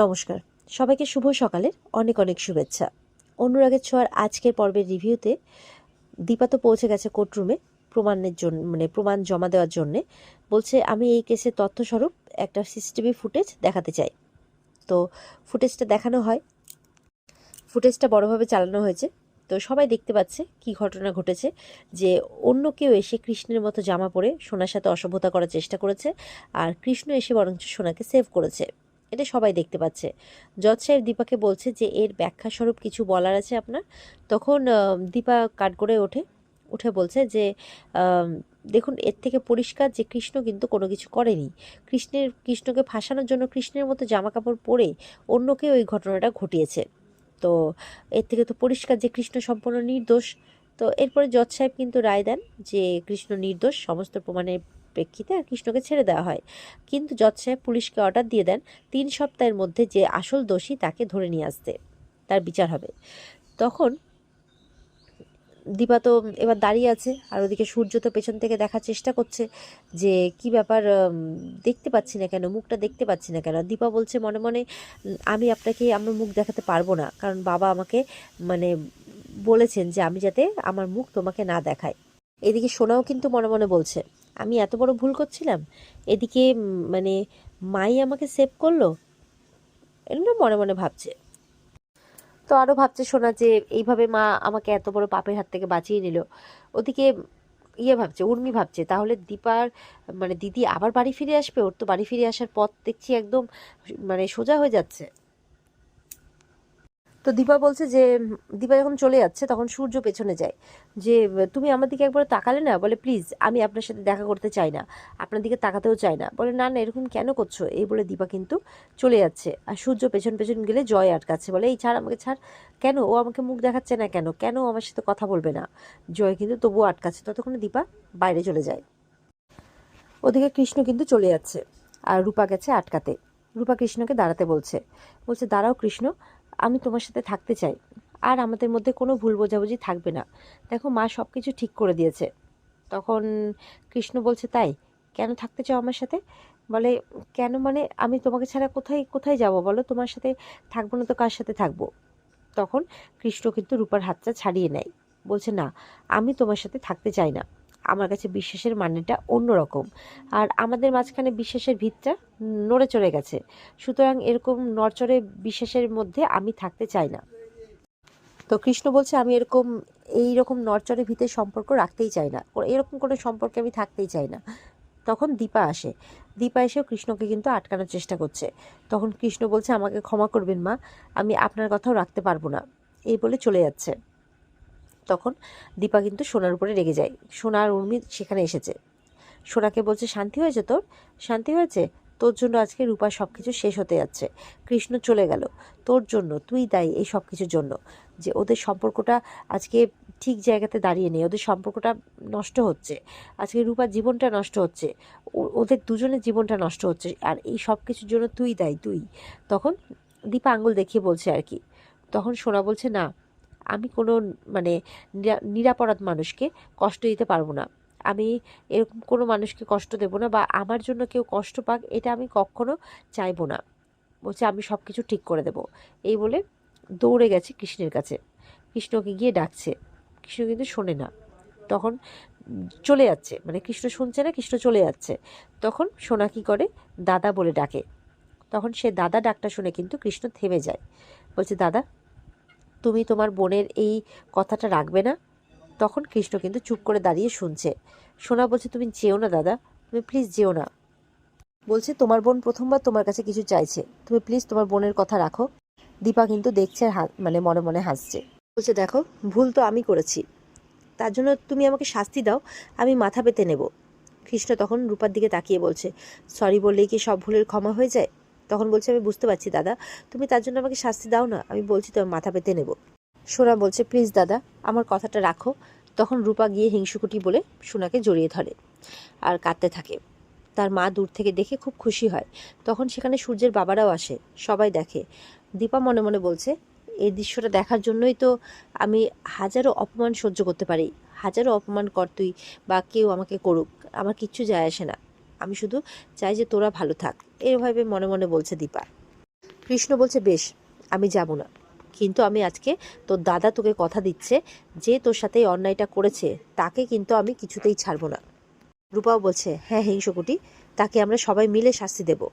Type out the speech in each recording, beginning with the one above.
নমস্কার। সবাইকে শুভ সকালের অনেক অনেক শুভেচ্ছা। অনুরাগের ছোঁয়ার আজকের পর্বের রিভিউতে দীপা তো পৌঁছে গেছে কোর্টরুমে প্রমাণের জন্য মানে প্রমাণ জমা দেওয়ার জন্যে। বলছে, আমি এই কেসের তথ্যস্বরূপ একটা সিসিটিভি ফুটেজ দেখাতে চাই। তো ফুটেজটা দেখানো হয়। ফুটেজটা বড়োভাবে চালানো হয়েছে। তো সবাই দেখতে পাচ্ছে কি ঘটনা ঘটেছে, যে অন্য কেউ এসে কৃষ্ণের মতো জামা পরে সোনার সাথে অসভ্যতা করার চেষ্টা করেছে, আর কৃষ্ণ এসে বরঞ্চ সোনাকে সেভ করেছে। এটা সবাই দেখতে পাচ্ছে। জজ সাহেব দীপাকে বলছে যে, এর ব্যাখ্যা স্বরূপ কিছু বলার আছে আপনার? তখন দীপা কাট করে ওঠে, উঠে বলছে যে দেখুন, এর থেকে পরিষ্কার যে কৃষ্ণ কিন্তু কোনো কিছু করেনি। কৃষ্ণের, কৃষ্ণকে ফাঁসানোর জন্য কৃষ্ণের মতো জামা কাপড় পরে অন্যকে ওই ঘটনাটা ঘটিয়েছে। তো, এর থেকে তো পরিষ্কার যে কৃষ্ণ সম্পূর্ণ নির্দোষ। তো এরপরে জজ সাহেব কিন্তু রায় দেন যে, কৃষ্ণ নির্দোষ, সমস্ত প্রমাণের প্রেক্ষিতে আর কৃষ্ণকে ছেড়ে দেওয়া হয়। কিন্তু জজ সাহেব পুলিশকে অর্ডার দিয়ে দেন তিন সপ্তাহের মধ্যে যে আসল দোষী তাকে ধরে নিয়ে আসতে। তার বিচার হবে। তখন দীপা তো এবার দাঁড়িয়ে আছে আর ওদিকে সূর্য তো পেছন থেকে দেখার চেষ্টা করছে যে কি ব্যাপার দেখতে পাচ্ছি না কেন, মুখটা দেখতে পাচ্ছি না কেন। দীপা বলছে মনে মনে, আমি আপনাকে, আমার মুখ দেখাতে পারব না। কারণ বাবা আমাকে মানে বলেছেন যে আমি যাতে আমার মুখ তোমাকে না দেখায়। এদিকে সোনাও কিন্তু মনে মনে বলছে আমি এত বড় ভুল করছিলাম? এদিকে মানে মাই আমাকে সেভ করল? এগুলো মনে মনে ভাবছে। তো আরও ভাবছে শোনা যে, এইভাবে মা আমাকে এত বড় পাপের হাত থেকে বাঁচিয়ে নিল। ওদিকে ইয়ে ভাবছে, উর্মি ভাবছে, তাহলে দীপার মানে দিদি আবার বাড়ি ফিরে আসবে? ওর তো বাড়ি ফিরে আসার পথ দেখছি একদম মানে সোজা হয়ে যাচ্ছে। তো দীপা বলছে যে, দীপা যখন চলে যাচ্ছে, তখন সূর্য পেছনে যায়। যে, তুমি আমার দিকে একবার তাকালে না? বলে, প্লিজ, আমি আপনার সাথে দেখা করতে চাই না। আপনার দিকে তাকাতেও চাই না। বলে, না না, এরকম কেন করছ? এই বলে দীপা কিন্তু চলে যাচ্ছে। আর সূর্য পেছন পেছন গেলে জয় আটকাচ্ছে। বলে, এই ছাড় আমাকে, ছাড়। কেন? ও আমাকে মুখ দেখাচ্ছে না কেন? কেন আমার সাথে কথা বলবে না? জয় কিন্তু তবুও আটকাচ্ছে। ততক্ষণে দীপা বাইরে চলে যায়। ওদিকে কৃষ্ণ কিন্তু চলে যাচ্ছে। আর রূপা গেছে আটকাতে। রূপা কৃষ্ণকে দাঁড়াতে বলছে। বলছে, দাঁড়াও কৃষ্ণ। আমি তোমার সাথে থাকতে চাই। আর আমাদের মধ্যে কোনো ভুল বোঝাবুঝি থাকবে না। দেখো, মা সব কিছু ঠিক করে দিয়েছে। তখন কৃষ্ণ বলছে, তাই? কেন থাকতে চাও আমার সাথে? বলে, কেন মানে আমি তোমাকে ছাড়া কোথায় কোথায় যাব বলো? তোমার সাথে থাকব না তো কার সাথে থাকব? তখন কৃষ্ণ কিন্তু রূপার হাতটা ছাড়িয়ে নেয়। বলছে, না, আমি তোমার সাথে থাকতে চাই না। আমার কাছে বিশ্বাসের মানেটা অন্যরকম। আর আমাদের মাঝখানে বিশ্বাসের ভিতটা নড়ে চড়ে গেছে। সুতরাং এরকম নড়চড়ে বিশ্বাসের মধ্যে আমি থাকতে চাই না। তো কৃষ্ণ বলছে, আমি এরকম এই রকম নড়চড়ে ভিতরে সম্পর্ক রাখতেই চাই না। এরকম কোনো সম্পর্কে আমি থাকতেই চাই না। তখন দীপা আসে। দীপা এসেও কৃষ্ণকে কিন্তু আটকানোর চেষ্টা করছে। তখন কৃষ্ণ বলছে, আমাকে ক্ষমা করবেন মা, আমি আপনার কথাও রাখতে পারব না। এই বলে চলে যাচ্ছে। তখন দীপা কিন্তু সোনার উপরে রেগে যায়। সোনা আর উর্মি সেখানে এসেছে। সোনাকে বলছে, শান্তি হয়েছে তোর? শান্তি হয়েছে। তোর জন্য আজকে রূপা সব কিছু শেষ হতে যাচ্ছে। কৃষ্ণ চলে গেল। তোর জন্য, তুই দায়ী এই সব কিছুর জন্য। যে ওদের সম্পর্কটা আজকে ঠিক জায়গাতে দাঁড়িয়ে নেই। ওদের সম্পর্কটা নষ্ট হচ্ছে। আজকে রূপার জীবনটা নষ্ট হচ্ছে। ওদের দুজনের জীবনটা নষ্ট হচ্ছে। আর এই সব কিছুর জন্য তুই দায়ী, তুই। তখন দীপা আঙ্গুল দেখিয়ে বলছে আর কি। তখন সোনা বলছে, না আমি কোনো মানে নিরা- নিরাপরাধ মানুষকে কষ্ট দিতে পারব না। আমি এরকম কোনো মানুষকে কষ্ট দেবো না বা আমার জন্য কেউ কষ্ট পাক এটা আমি কখনো চাইব না। বলছে, আমি সব কিছু ঠিক করে দেব। এই বলে দৌড়ে গেছে কৃষ্ণের কাছে। কৃষ্ণকে গিয়ে ডাকছে। কৃষ্ণ কিন্তু শোনে না। তখন চলে যাচ্ছে। মানে কৃষ্ণ শুনছে না, কৃষ্ণ চলে যাচ্ছে। তখন সোনা কী করে? দাদা বলে ডাকে। তখন সে দাদা ডাকটা শুনে কিন্তু কৃষ্ণ থেমে যায়। বলছে, দাদা তুমি তোমার বোনের এই কথাটা রাখবে না? তখন কৃষ্ণ কিন্তু চুপ করে দাঁড়িয়ে শুনছে। সোনা বলছে, তুমি যেও না দাদা, তুমি প্লিজ যেও না। বলছে, তোমার বোন প্রথমবার তোমার কাছে কিছু চাইছে। তুমি প্লিজ তোমার বোনের কথা রাখো। দীপা কিন্তু দেখছে মানে মনে মনে হাসছে। বলছে, দেখো, ভুল তো আমি করেছি। তার জন্য তুমি আমাকে শাস্তি দাও, আমি মাথা পেতে নেব। কৃষ্ণ তখন রূপার দিকে তাকিয়ে বলছে সরি বললেই কি সব ভুলের ক্ষমা হয়ে যায়? তখন বলছে, আমি বুঝতে পারছি দাদা, তুমি তার জন্য আমাকে শাস্তি দাও না, আমি বলছি তোমার মাথা পেতে নেব। সোনা বলছে, প্লিজ দাদা, আমার কথাটা রাখো। তখন রূপা গিয়ে হিংসুকুটি বলে সোনাকে জড়িয়ে ধরে আর কাঁদতে থাকে। তার মা দূর থেকে দেখে খুব খুশি হয়। তখন সেখানে সূর্যের বাবারাও আসে, সবাই দেখে। দীপা মনে মনে বলছে, এই দৃশ্যটা দেখার জন্যই তো আমি হাজারো অপমান সহ্য করতে পারি। হাজারো অপমান কর তুই বা কেউ আমাকে করুক, আমার কিচ্ছু যায় আসে না। আমি শুধু চাই যে তোরা ভালো থাক। এভাবে মনে মনে বলছে দীপা। কৃষ্ণ বলছে, বেশ, আমি যাব না। কিন্তু আমি আজকে তোর দাদা তোকে কথা দিচ্ছে যে তোর সাথে অন্যায়টা করেছে, তাকে কিন্তু আমি কিছুতেই ছাড়বো না। রূপাও বলছে হ্যাঁ হিংসকুটি তাকে আমরা সবাই মিলে শাস্তি দেব।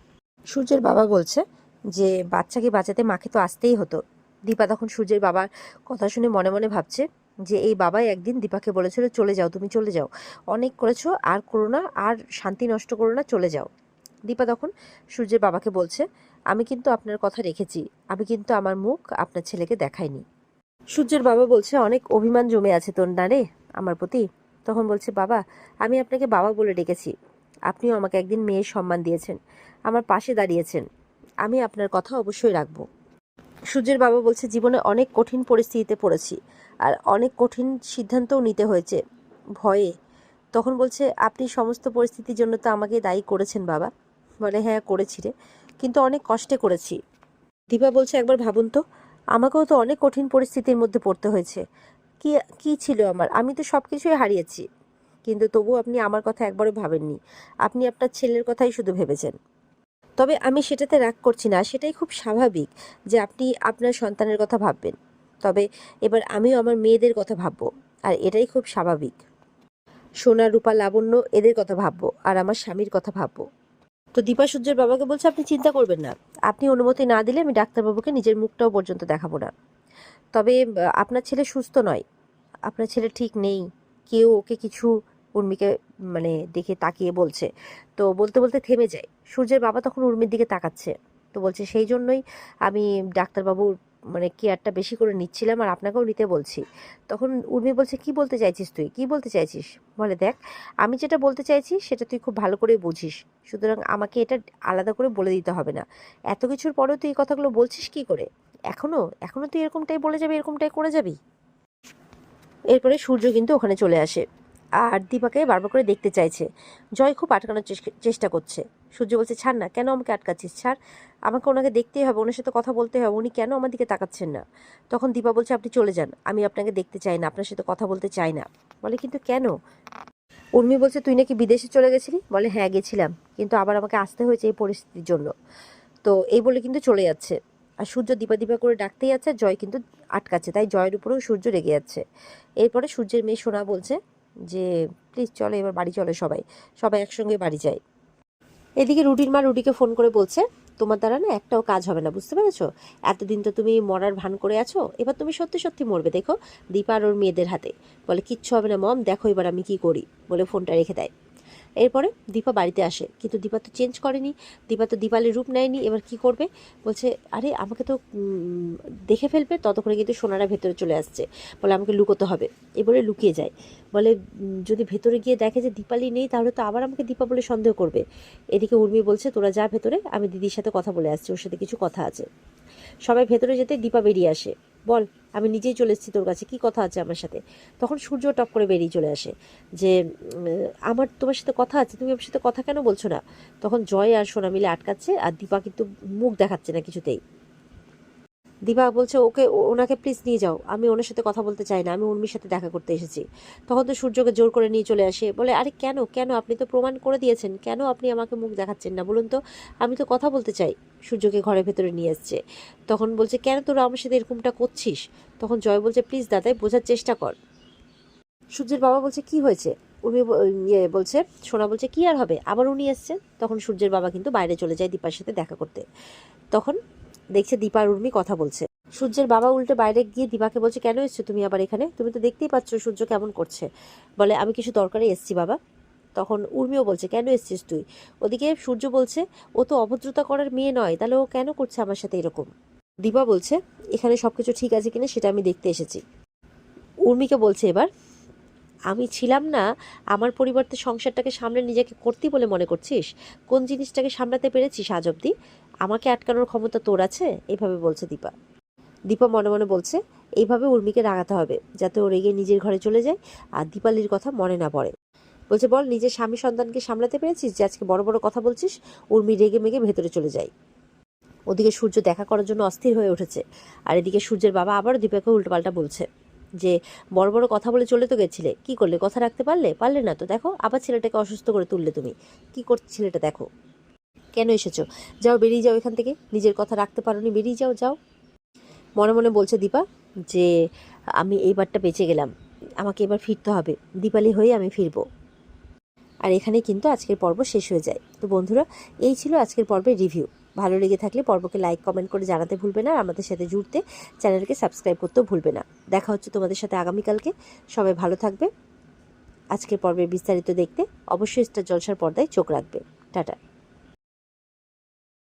সূর্যের বাবা বলছে যে, বাচ্চাকে বাঁচাতে মাকে তো আসতেই হতো। দীপা তখন সূর্যের বাবার কথা শুনে মনে মনে ভাবছে যে, এই বাবাই একদিন দীপাকে বলেছিল, চলে যাও, তুমি চলে যাও। অনেক করেছ, আর করো না, আর শান্তি নষ্ট করো না, চলে যাও। দীপা তখন সূর্যের বাবাকে বলছে, আমি কিন্তু আপনার কথা রেখেছি। আমি কিন্তু আমার মুখ আপনার ছেলেকে দেখাইনি। সূর্যের বাবা বলছে, অনেক অভিমান জমে আছে তোর না আমার প্রতি। তখন বলছে, বাবা, আমি আপনাকে বাবা বলে ডেকেছি। আপনিও আমাকে একদিন মেয়ের সম্মান দিয়েছেন। আমার পাশে দাঁড়িয়েছেন। আমি আপনার কথা অবশ্যই রাখব। সূর্যের বাবা বলছে, জীবনে অনেক কঠিন পরিস্থিতিতে পড়েছি আর অনেক কঠিন সিদ্ধান্তও নিতে হয়েছে ভয়ে। তখন বলছে, আপনি সমস্ত পরিস্থিতির জন্য তো আমাকে দায়ী করেছেন বাবা। বলে হ্যাঁ করেছি রে। কিন্তু অনেক কষ্টে করেছি। দীপা বলছে, একবার ভাবুন তো, আমাকেও তো অনেক কঠিন পরিস্থিতির মধ্যে পড়তে হয়েছে। কি কি ছিল আমার? আমি তো সব কিছুই হারিয়েছি। কিন্তু তবু আপনি আমার কথা একবারও ভাবেননি। আপনি আপনার ছেলের কথাই শুধু ভেবেছেন। তবে আমি সেটাতে রাগ করছি না। সেটাই খুব স্বাভাবিক যে আপনি আপনার সন্তানের কথা ভাববেন। তবে এবার আমিও আমার মেয়েদের কথা ভাববো, আর এটাই খুব স্বাভাবিক। সোনা, রূপা, লাবণ্য এদের কথা ভাববো, আর আমার স্বামীর কথা ভাববো। তো দীপা সূর্যের বাবাকে বলছে, আপনি চিন্তা করবেন না। আপনি অনুমতি না দিলে আমি ডাক্তারবাবুকে নিজের মুখটাও পর্যন্ত দেখাবো না। তবে আপনার ছেলে সুস্থ নয়। আপনার ছেলে ঠিক নেই। কেউ ওকে কিছু উর্মিকে মানে দেখে তাকিয়ে বলছে। তো বলতে বলতে থেমে যায়। সূর্যের বাবা তখন উর্মির দিকে তাকাচ্ছে। তো বলছে, সেই জন্যই আমি ডাক্তারবাবুর মানে কেয়ারটা বেশি করে নিচ্ছিলাম আর আপনাকেও নিতে বলছি। তখন উর্মি বলছে, কি বলতে চাইছিস তুই? কি বলতে চাইছিস? বলে, দেখ, আমি যেটা বলতে চাইছি সেটা তুই খুব ভালো করে বুঝিস। সুতরাং আমাকে এটা আলাদা করে বলে দিতে হবে না। এত কিছুর পরেও তুই এই কথাগুলো বলছিস কি করে? এখনও? এখনও তুই এরকমটাই বলে যাবি, এরকমটাই করে যাবি? এরপরে সূর্য কিন্তু ওখানে চলে আসে। আর দীপাকে বারবার করে দেখতে চাইছে। জয় খুব আটকানোর চেষ্টা করছে। সূর্য বলছে, ছাড় না, কেন আমাকে আটকাচ্ছিস? ছাড়। আমাকে ওনাকে দেখতেই হবে, ওনার সাথে কথা বলতে হবে। উনি কেন আমার দিকে তাকাচ্ছেন না? তখন দীপা বলছে, আপনি চলে যান। আমি আপনাকে দেখতে চাই না, আপনার সাথে কথা বলতে চাই না। বলে, কিন্তু কেন? উর্মি বলছে, তুই নাকি বিদেশে চলে গেছিলি? বলে হ্যাঁ গেছিলাম। কিন্তু আবার আমাকে আসতে হয়েছে এই পরিস্থিতির জন্য। তো এই বলে কিন্তু চলে যাচ্ছে। আর সূর্য দীপা দীপা করে ডাকতেই যাচ্ছে জয় কিন্তু আটকাচ্ছে। তাই জয়ের উপরেও সূর্য রেগে যাচ্ছে। এরপরে সূর্যের মেয়ে সোনা বলছে যে, প্লিজ চলো, এবার বাড়ি চলো সবাই। সবাই একসঙ্গে বাড়ি যাই। এদিকে রুটির মা রুটিকে ফোন করে বলছে, তোমার দ্বারা না একটাও কাজ হবে না, বুঝতে পেরেছ? এতদিন তো তুমি মরার ভান করে আছো, এবার তুমি সত্যি সত্যি মরবে, দেখো। দীপার ওর মেয়েদের হাতে বলে, কিচ্ছু হবে না, মম, দেখো এবার আমি কি করি? বলে ফোনটা রেখে দেয়। এরপরে দীপা বাড়িতে আসে। কিন্তু দীপা তো চেঞ্জ করেনি, দীপা তো দীপালের রূপ নেয়নি, এবার কি করবে? বলছে, আরে, আমাকে তো দেখে ফেলবে, ততক্ষণে কিন্তু সোনারা ভেতরে চলে আসছে। বলে, আমাকে লুকোতে হবে। এ বলে লুকিয়ে যায়। বলে যদি ভেতরে গিয়ে দেখে যে দীপালি নেই, তাহলে তো আবার আমাকে দীপা বলে সন্দেহ করবে। এদিকে উর্মি বলছে, তোরা যা ভেতরে, আমি দিদির সাথে কথা বলে আসছি, ওর সাথে কিছু কথা আছে। সবাই ভেতরে যেতে দীপা বেরিয়ে আসে। বল, আমি নিজেই চলে এসেছি তোর কাছে, কি কথা আছে আমার সাথে? তখন সূর্য টপ করে বেরিয়ে চলে আসে যে আমার তোমার সাথে কথা আছে, তুমি আমার সাথে কথা কেন বলছো না? তখন জয় আর সোনা মিলে আটকাচ্ছে আর দীপা কিন্তু মুখ দেখাচ্ছে না কিছুতেই। দীপা বলছে, ওকে ওনাকে প্লিজ নিয়ে যাও। আমি ওনার সাথে কথা বলতে চাই না। আমি উর্মির সাথে দেখা করতে এসেছি। তখন তো সূর্যকে জোর করে নিয়ে চলে আসে। বলে, আরে কেন? কেন? আপনি তো প্রমাণ করে দিয়েছেন। কেন আপনি আমাকে মুখ দেখাচ্ছেন না? বলুন তো, আমি তো কথা বলতে চাই। সূর্যকে ঘরের ভেতরে নিয়ে এসছে তখন বলছে, কেন তোরা আমার সাথে এরকমটা করছিস? তখন জয় বলছে প্লিজ দাদাই বোঝার চেষ্টা কর। সূর্যের বাবা বলছে, কি হয়েছে? উর্মি ইয়ে বলছে, সোনা বলছে, কি আর হবে? আবার উনি এসছেন? তখন সূর্যের বাবা কিন্তু বাইরে চলে যায় দীপার সাথে দেখা করতে। তখন দেখছে দীপা উর্মি কথা বলছে। সূর্যের বাবা উল্টে বাইরে গিয়ে দীপাকে বলছে, কেন এসছো তুমি আবার এখানে? তুমি তো দেখতেই পাচ্ছ সূর্য কেমন করছে। বলে, আমি কিছু দরকারে এসছি, বাবা। তখন উর্মিও বলছে, কেন এসছিস তুই? ওদিকে সূর্য বলছে, ও তো অভদ্রতা করার মেয়ে নয়, তাহলে ও কেন করছে আমার সাথে এরকম? দীপা বলছে, এখানে সবকিছু ঠিক আছে কিনা সেটা আমি দেখতে এসেছি। উর্মিকে বলছে এবার, আমি ছিলাম না, আমার পরিবর্তে সংসারটাকে সামলে নিজেকে করতি বলে মনে করছিস? কোন জিনিসটাকে সামলাতে পেরেছিস আজ অব্দি আমাকে আটকানোর ক্ষমতা তোর আছে? এইভাবে বলছে দীপা। দীপা মনে মনে বলছে, এইভাবে উর্মিকে রাগাতে হবে, যাতে ও রেগে নিজের ঘরে চলে যায় আর দীপালির কথা মনে না পড়ে। বলছে, বল, নিজের স্বামী সন্তানকে সামলাতে পেরেছিস যে আজকে বড় বড় কথা বলছিস? উর্মি রেগে মেগে ভেতরে চলে যায়। ওদিকে সূর্য দেখা করার জন্য অস্থির হয়ে উঠেছে, আর এদিকে সূর্যের বাবা আবারও দীপাকে উল্টোপাল্টা বলছে যে, বড় বড় কথা বলে চলে তো গেছিলে, কি করলে, কথা রাখতে পারলে? পারলে না তো, দেখো, আবার ছেলেটাকে অসুস্থ করে তুললে তুমি। কি করছে ছেলেটা, দেখো। কেন এসেছ? যাও বেরিয়ে যাও এখান থেকে। নিজের কথা রাখতে পারো নি বেরিয়ে যাও যাও। মনে মনে বলছে দীপা যে, আমি এইবারটা বেঁচে গেলাম। আমাকে এবার ফিরতে হবে। দীপালি হয়ে আমি ফিরবো। আর এখানে কিন্তু আজকের পর্ব শেষ হয়ে যায়। তো বন্ধুরা, এই ছিল আজকের পর্বের রিভিউ। ভালো লেগে থাকলে পর্বকে লাইক, কমেন্ট করে জানাতে ভুলবে না। আর আমাদের সাথে জুড়তে চ্যানেলকে সাবস্ক্রাইব করতেও ভুলবে না। দেখা হচ্ছে তোমাদের সাথে আগামীকালকে। সবাই ভালো থাকবে। আজকের পর্বের বিস্তারিত দেখতে অবশ্যই স্টার জলসার পর্দায় চোখ রাখবে। টাটা।